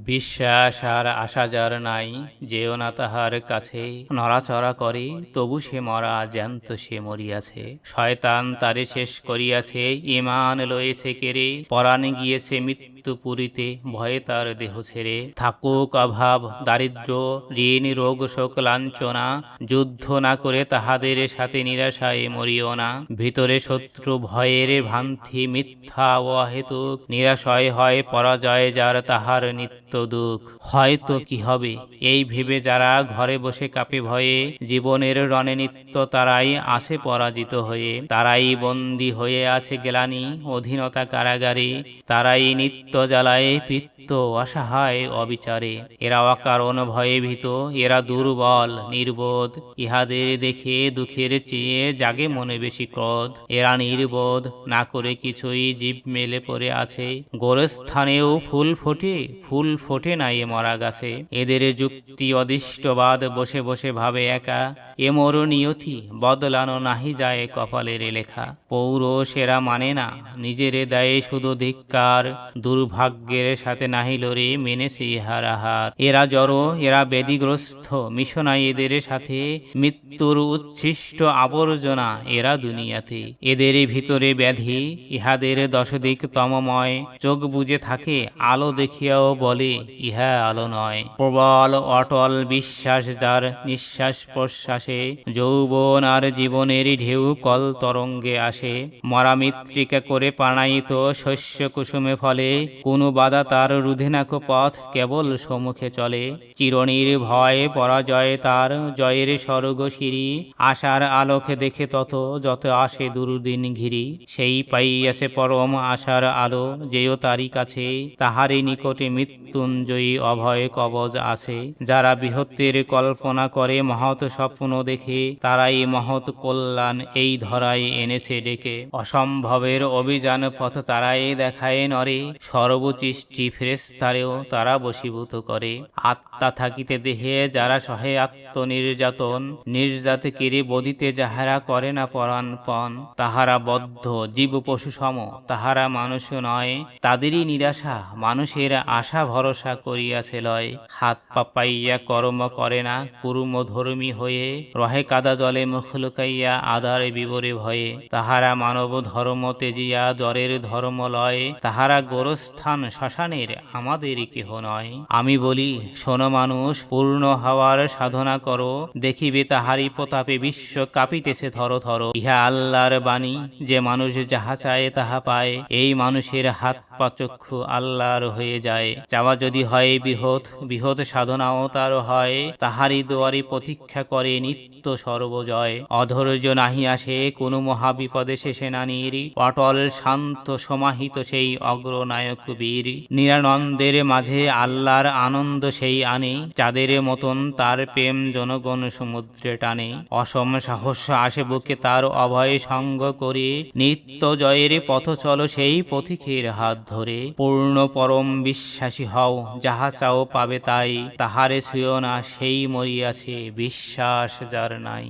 বিশ্বাস আর আশা যার নাই, যেও না তাহার কাছে। নড়াচড়া করে, তবু সে মরা, জ্যান্ত সে মরিয়াছে। শয়তান তারে শেষ করিয়াছে ইমান লয়েছে কেড়ে, পরাণে গিয়েছে মৃত্যু পুরীতে ভয়ে তার দেহ ছেড়ে থাকুক অভাব, দারিদ্র, ঋণ, রোগ, শোক, লাঞ্ছনা, যুদ্ধ না করে তাহাদের সাথে নিরাশায় মরিও না। ভিতরে শত্রু ভয়ের ভ্রান্তি মিথ্যা ও অহেতুক, নিরাশয় হয় পরাজয় যার তাহার নিত্য দুঃখ। হয়তো কি হবে? এই ভেবে যারা ঘরে বসে কাপে ভয়ে, জীবনের রণে নিত্য তারাই আসে পরাজিত হয়ে। তারাই বন্দী হয়ে আছে গ্লানি, অধীনতা কারাগারে, তারাই নিত্য জ্বালায়, পিত্ত অসহায় অবিচারে। এরা অকারণ ভয়ে ভীত, এরা দুর্বল, নির্বোধ। ইহাদের দেখে দুঃখের চেয়ে জাগে মনে বেশি ক্রোধ। এরা নির্বোধ, না করে কিছুই জীব মেলে পড়ে আছে। গোরস্থানেও ফুল ফোটে ফুল ফোটে না এ মরা গাছে। এদের যুক্তি অদিষ্টবাদ, বসে বসে ভাবে একা। এ মোর নিয়তি, বদলানো নাহি যায় কপালের লেখা। পৌরসেরা মানে না, নিজের দায়ে শুধু ধিক্কার। দুর্ভাগ্যের সাথে নাহিল রে মেনেছে ইহার আহার। এরা জড়, এরা ব্যাধিগ্রস্ত মিশনাই এদের সাথে মৃত্যুর উচ্ছিষ্ট আবর্জনা এরা দুনিয়াতে। এদের ভিতরে ব্যাধি, ইহাদের দশদিক তমময় চোখ বুজে থাকে, আলো দেখিয়াও বলে, ইহা আলো নয়। প্রবল, অটল বিশ্বাস যার নিঃশ্বাস প্রশ্বাসে, যৌবন আর জীবনের ঢেউ কল তরঙ্গে আসে। মরা মৃত্তিকা করে পানায়িত শস্য কুসুমে ফলে কোনো বাধা তার রুধে নাকো পথ কেবল সম্মুখে চলে। চিরনির ভয়ে, পরাজয়ে তার জয়ের স্বর্গ সিঁড়ি। আশার আলোকে দেখে তত যত আসে দুর্দিন ঘিরি। সেই পাইয়াছে পরম আশার আলো, যেও তারই কাছে। তাহারই নিকটে মৃত্যুঞ্জয়ী অভয় কবজ আছে। যারা বৃহত্তের কল্পনা করে, মহৎ স্বপ্ন দেখে, তারাই মহৎ কল্যাণ এই ধরায় এনেছে ডেকে। অসম্ভবের অভিযান পথ তারাই দেখায় নরে। সর্বচিষ্টি ফেরেস্তারেও তারা বশীভূত করে। আত্মা থাকিতে দেহে যারা সহে আত্ম নির্যাতন নির্যাতে কিরে বদিতে যাহারা করে না পরাণপণ, তাহারা বদ্ধ জীব পশু সম, তাহারা মানুষ নয়, তাদেরই নিরাশা, মানুষের আশা ভরসা করিয়াছে লয়। হাত পা পাইয়া কর্ম করে না, কুরুম ধর্মী হয়ে, রহে কাদা জলে মুখ লুকাইয়া আদারে বিবরে ভয়ে। তাহারা মানব ধর্ম তেজিয়া জ্বরের ধর্ম লয়, তাহারা গোরস্থান শ্মশানের আমাদের কেহ নয়। আমি বলি, শোনো মানুষ, পূর্ণ হওয়ার সাধনা করো, দেখিবে তাহারি প্রতাপে বিশ্ব কাঁপিতেছে ধরো ধরো। ইহা আল্লাহর বাণী, যে মানুষ যাহা চায় তাহা পায়। এই মানুষের হাত পা চক্ষু আল্লাহর হয়ে যায়। চাওয়া যদি হয় বৃহৎ বৃহৎ সাধনাও তার হয়। তাহারি দুয়ারে প্রতীক্ষা করে নিত্য সর্বজয়। অধৈর্য নাহি আসে কোনো মহাবিপদে সে সেনানীর। অটল, শান্ত, সমাহিত সেই অগ্রনায়ক বীর। নিরানন্দের মাঝে আল্লাহর আনন্দ সেই আনে। চাঁদের মতন তার প্রেম জনগণ সমুদ্রে টানে। অসম সাহস আসে বুকে তার অভয় সঙ্গ করে। নিত্য জয়ের পথ চল সেই পথিকের হাত ধরে। পূর্ণ পরম বিশ্বাসী হও, যাহা চাও পাবে তাই। তাহারে ছুঁয় না, সেই মরিয়াছে, বিশ্বাস যার নাই।